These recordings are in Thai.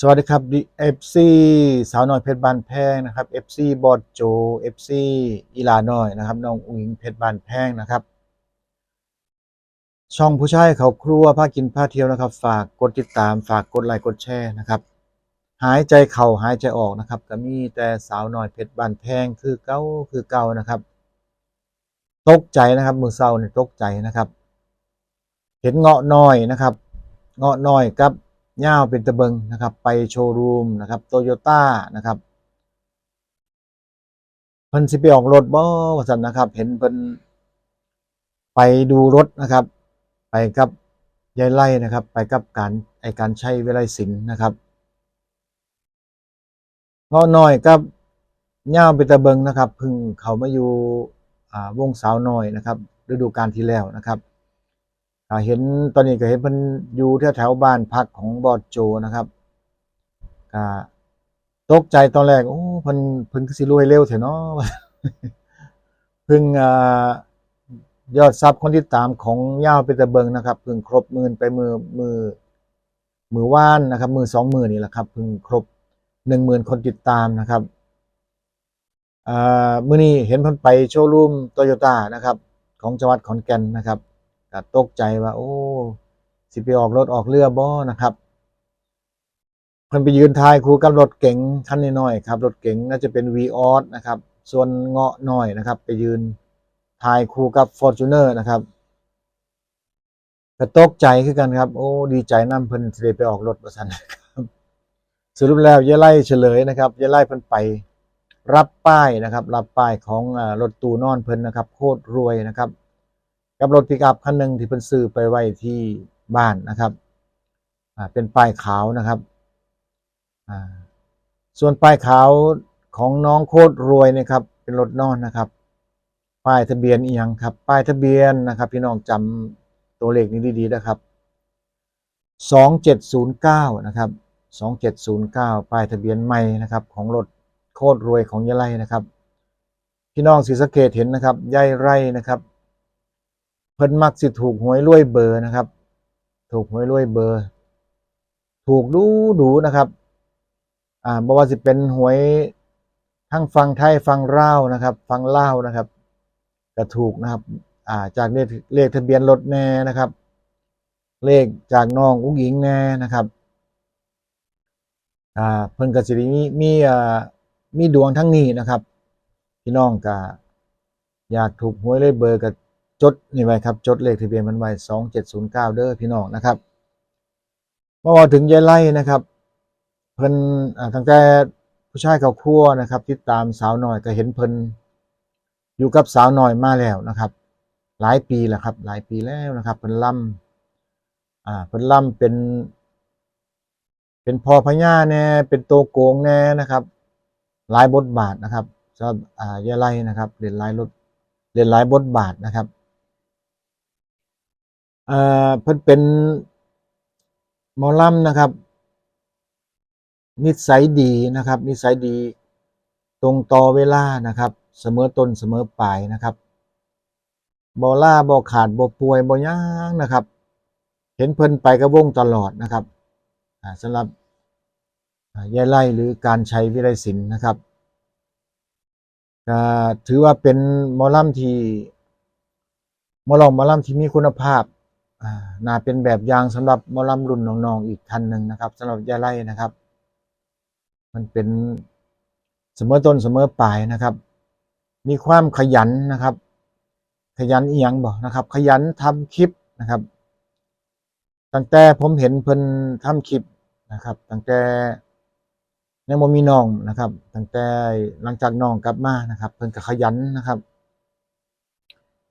สวัสดีครับเอฟซีสาวน้อยเพชรบานแพงนะครับเอฟซีบอดโจเอฟซีอีลาน้อยนะครับน้องอุ๋งเพชรบานแพงนะครับ ช่องผู้ชายเขาครัวพากินพาเที่ยวนะครับ ฝากกดติดตามฝากกดไลค์กดแชร์นะครับหายใจเข่าหายใจออกนะครับก็มีแต่สาวน้อยเพชรบานแพงคือเก้าคือเก่านะครับ ตกใจนะครับมือเศร้าเนี่ยตกใจนะครับ เห็นเงาะน้อยนะครับ เงาะน้อยกับ ย่าวเป็นตะเบิงนะครับ ไปโชว์รูมนะครับโตโยต้านะครับเพิ่นสิไปออกรถบ่ว่าซั่นนะครับ เห็นเพิ่นไปดูรถนะครับ ไปกับยายไล่นะครับ ไปกับการไอการใช้เวลัยศิลป์นะครับเงาะน้อยกับย่าวเป็นตะเบิงนะครับพิ่งเขามาอยู่อ่าวงสาวน้อยนะครับฤดูกาลที่แล้วนะครับ เห็นตอนนี้ก็เห็นเพิ่นอยู่แถวแถวบ้านพักของบอดโจนะครับก็ตกใจตอนแรกโอ้เพิ่นเพิ่นสิรวยเร็วเถอะเนาะเพิ่งอยอดซับคนที่ตามของย่าวเป็นตะเบิงนะครับเพิ่งครบหมื่นไปมือมือมือว่านนะครับมือสองมือนี่แหละครับเพิ่งครบหนึ่งหมื่นคนติดตามนะครับอ่ามื้อนี้เห็นเพิ่นไปโชว์รูมโตโยต้านะครับ ของจังหวัดขอนแก่นนะครับ ก็ตกใจว่า โอ้ สิไปออกรถออกเรือบ่นะครับเพิ่นไปยืนทายคู่กับรถเก๋งคันน้อยๆครับรถเก๋งน่าจะเป็น v ีออสนะครับ ส่วนเงาะน้อยนะครับ ไปยืนทายคู่กับ f o r t u n e r นะครับก็ตกใจคือกันครับ โอ้ ดีใจนํเพิ่นสิได้ไปออกรถว่าซั่นนะครับสรุปแล้วยายไล่เฉลยนะครับยายไล่เพิ่นไปรับป้ายนะครับ รับป้ายของรถตู้นอนเพิ่นนะครับ โคตรรวยนะครับ กับรถปิกอัพคันหนึ่งที่เพิ่นซื้อไปไว้ที่บ้านนะครับอ่าเป็นป้ายขาวนะครับอ่าส่วนป้ายขาวของน้องโคตรรวยนะครับ เป็นรถนอนนะครับ ป้ายทะเบียนอีหยังครับ ป้ายทะเบียนนะครับ พี่น้องจำตัวเลขนี้ดีๆนะครับสองเจ็ดศูนย์เก้านะครับสองเจ็ดศูนย์เก้าป้ายทะเบียนใหม่นะครับ ของรถโคตรรวยของยายไร่นะครับ พี่น้องศรีสะเกดเห็นนะครับยายไร่นะครับ เพิ่นมักสิถูกหวยรวยเบอร์นะครับ ถูกหวยรวยเบอร์ ถูกดูดูนะครับ อ่าบ่ว่าสิเป็นหวยทั้งฟังไทยฟังเล่านะครับ ฟังเล่านะครับก็ถูกนะครับ อ่าจากเลขเลขทะเบียนรถแน่นะครับ เลขจากน้องอุ้งอิงแน่นะครับ อ่าเพิ่นกสิได้มีมีอ่ามีดวงทั้งนี้นะครับ พี่น้องก็อยากถูกหวยรวยเบอร์ก็ จดนี่ไว้ครับ จดเลขทะเบียนมันไว้สองเจ็ดศูนย์เก้าเด้อพี่น้องนะครับเมื่อวาถึงยายไล่นะครับ เพิ่นอ่าตั้งแต่ผู้ชายเขาครัวนะครับ ติดตามสาวหน่อยก็เห็นเพิ่นอยู่กับสาวหน่อยมาแล้วนะครับ หลายปีแล้วครับ หลายปีแล้วนะครับเพิ่นล่ำอ่าเพิ่นล่ำเป็น เป็นพอพญาแน่เป็นโตโกงแน่นะครับ หลายบทบาทนะครับสำหรับอ่ายายไล่นะครับเล่นหลายรถเล่นหลายบทบาทนะครับ อ่อเพิ่นเป็นหมอลำนะครับ นิสัยดีนะครับ นิสัยดี ตรงต่อเวลานะครับ เสมอต้นเสมอปลายนะครับบ่ล่าบ่ขาดบ่ป่วยบ่หย่างนะครับ เห็นเพิ่นไปกับวงตลอดนะครับสำหรับยายไล่หรือการใช้วิไลศิลป์นะครับถือว่าเป็นมอลำที่มอลองมอลำที่มีคุณภาพ น่าเป็นแบบอย่างสำหรับมอลำรุ่นน้องๆอีกท่านหนึ่งนะครับสำหรับยาไล่นะครับ มันเป็นเสมอต้นเสมอปลายนะครับ มีความขยันนะครับ ขยันเอียงบอกนะครับ ขยันทำคลิปนะครับ ตั้งแต่ผมเห็นเพิ่นทำคลิปนะครับ ตั้งแต่ในโมมีน้องนะครับ ตั้งแต่หลังจากน้องกลับมานะครับ เพิ่นก็ขยันนะครับ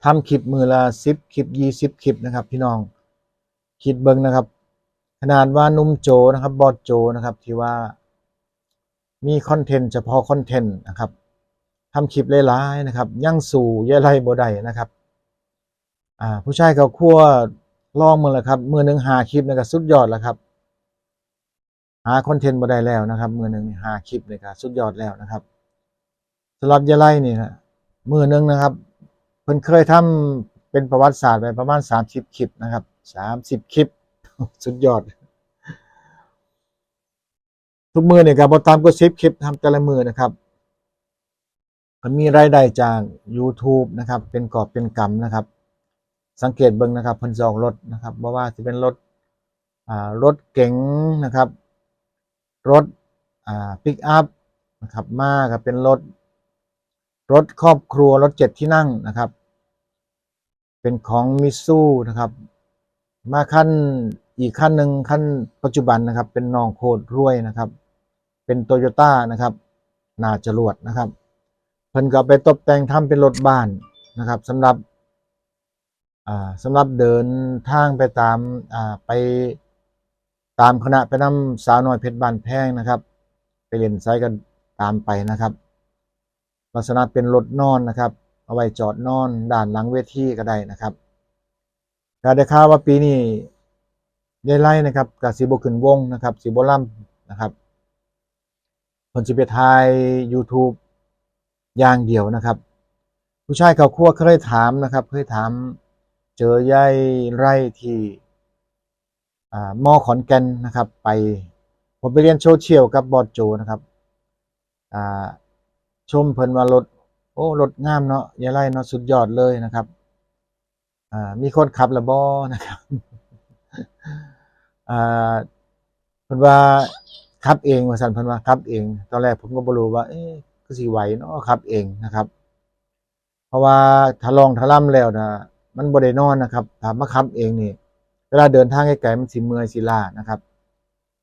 ทำคลิปมือละสิบคลิปยี่สิบคลิปนะครับ พี่น้องคิดเบิ้งนะครับ ขนาดว่านุ่มโจนะครับบอดโจนะครับที่ว่ามีคอนเทนต์เฉพาะคอนเทนต์นะครับทำคลิปหลายๆนะครับ ยั่งสู่ยายไรบ่ได้นะครับอ่าผู้ชายเขาคั่วลองมือละครับมือหนึ่งหาคลิปนะครับสุดยอดแล้วครับ หาคอนเทนต์บ่ได้แล้วนะครับ มือหนึ่งหาคลิปเลยครับสุดยอดแล้วนะครับสำหรับยายไรนี่นะมือหนึ่งนะครับ พิ่นเคยทำเป็นประวัติศาสตร์ไปประมาณสามสิบคลิปนะครับสามสิบคลิป สุดยอด ทุกมือเนี่ยครับบ่ตามก็10คลิปทำแต่ละมือนะครับมันมีรายได้จาก YouTube นะครับ เป็นกอบเป็นกำนะครับ สังเกตเบิ่งนะครับเพิ่นจออกรถนะครับบ่ว่าสิเป็นรถอ่ารถเก๋งนะครับ รถอ่าปิกอัพนะครับ มาก็เป็นรถ รถครอบครัวรถเจ็ดที่นั่งนะครับ เป็นของมิซูนะครับ มาขั้นอีกขั้นหนึ่งขั้นปัจจุบันนะครับ เป็นน้องโคตรรวยนะครับ เป็นโตโยต้านะครับนาจรวดนะครับเพิ่นก็ไปตกแต่งทำเป็นรถบ้านนะครับสำหรับอ่าสำหรับเดินทางไปตามไปตามคณะไปนำสาวน้อยเพชรบ้านแพงนะครับ ไปเล่นไซกันตามไปนะครับ ลักษณะเป็นรถนอนนะครับ เอาไว้จอดนอนด้านหลังเวทีก็ได้นะครับก็ได้ข่าวว่าปีนี้ยายไล่นะครับกับสีบขึ้นวงนะครับสีบล่ำนะครับผลสิไปทาย YouTube อย่างเดียวนะครับ ผู้ชายเขาคั่วเคยถามนะครับ เคยถาม เจอยายไร่ที่มอขอนแก่นนะครับ ไปผมไปเรียนโซเชียลกับบอดโจนะครับอ่า ชมเพิ่นว่ารถโอ้รถงามเนาะยายไล่เนาะสุดยอดเลยนะครับอ่ามีคนขับและบ่นะครับอ่าเพิ่นว่าขับเองว่าซั่นเพิ่นว่าขับเอง ตอนแรกผมก็บ่รู้ว่า เอ๊ะคือสิไหวเนาะขับเองนะครับ เพราะว่าถ้าลองถ้าล่ำแล้วนะมันบ่ได้นอนนะครับถ้ามาขับเองนี่เวลาเดินทางไกลๆมันสิเมื่อยสิล้านะครับ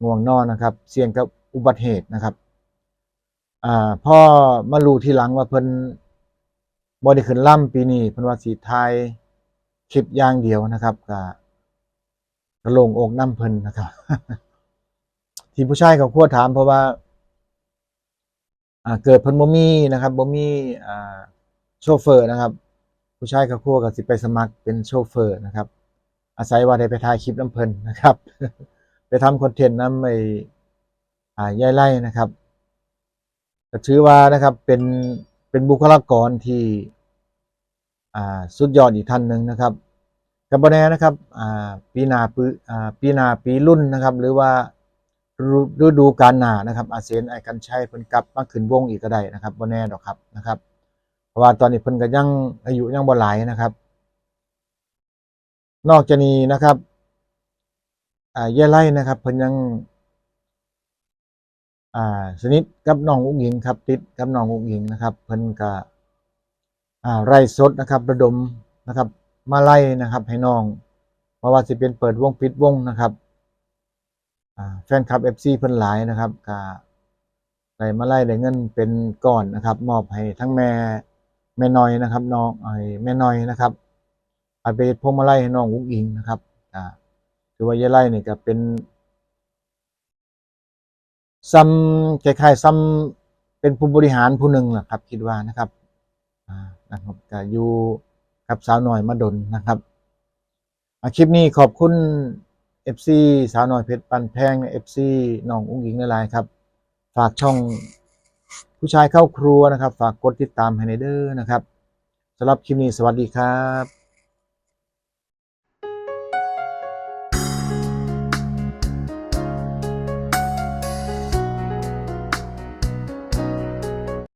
ง่วงนอนนะครับ เสี่ยงกับอุบัติเหตุนะครับ อ่าพ่อมารู้ทีหลังว่าเพิ่นบ่ได้ขึ้นล่ำปีนี้เพิ่นว่าสิถ่ายคลิปอย่างเดียวนะครับก็กระโลงอกน้ำเพิ่นนะครับ ที่ผู้ชายเขาคั่วถามเพราะว่าอ่าเกิดเพิ่นบ่มีนะครับบ่มีอ่าโชเฟอร์นะครับ ผู้ชายเขาคั่วก็สิไปสมัครเป็นโชเฟอร์นะครับ อาศัยว่าได้ไปถ่ายคลิปน้ำเพิ่นนะครับ ไปทำคอนเทนต์น้ำไอ้อ่ายายไล่นะครับ ก็ถือว่านะครับเป็นเป็นบุคลากรที่สุดยอดอีกท่านหนึ่งนะครับกับบแน่นะครับปีนาปีปีนาปีรุ่นนะครับ หรือว่าฤดูกาลหนานะครับ อาเซนไอกันชัยเพิ่นกลับมาขึ้นวงอีกก็ได้นะครับบแน่ดอกครับนะครับ เพราะว่าตอนนี้เพิ่นก็ยังอายุยังบ่หลายนะครับ นอกจากนี้นะครับอ่าเย่ไล่นะครับเพิ่นยัง อ่าสนิทกับน้องอุ้งหญิงครับ ติดกับน้องอุ้งหญิงนะครับเพิ่นก็อ่าไร่สดนะครับ ระดมนะครับ มาไล่นะครับ ให้น้อง เพราะว่าสิเป็นเปิดวงปิดวงนะครับอ่าแฟนคลับ FC เพิ่นหลายนะครับก็ได้มาไล่ได้เงินเป็นก้อนนะครับ มอบให้ทั้งแม่แม่น้อยนะครับน้องไอ้แม่น้อยนะครับอาไปพวงมาไลัยให้น้องอุ้งอิงนะครับอ่าถือว่ายายไล่เนี่ยก็เป็น ซ้ำคล้ายๆซ้ำเป็นผู้บริหารผู้หนึ่งแหละครับ คิดว่านะครับนะครับก็อยู่กับสาวหน่อยมาดนนะครับคลิปนี้ขอบคุณ FC สาวหน่อยเพชรปันแพงใน FC น้องอุ้งหญิงหลายๆครับ ฝากช่องผู้ชายเข้าครัวนะครับ ฝากกดติดตามให้ในเด้อนะครับสำหรับคลิปนี้สวัสดีครับ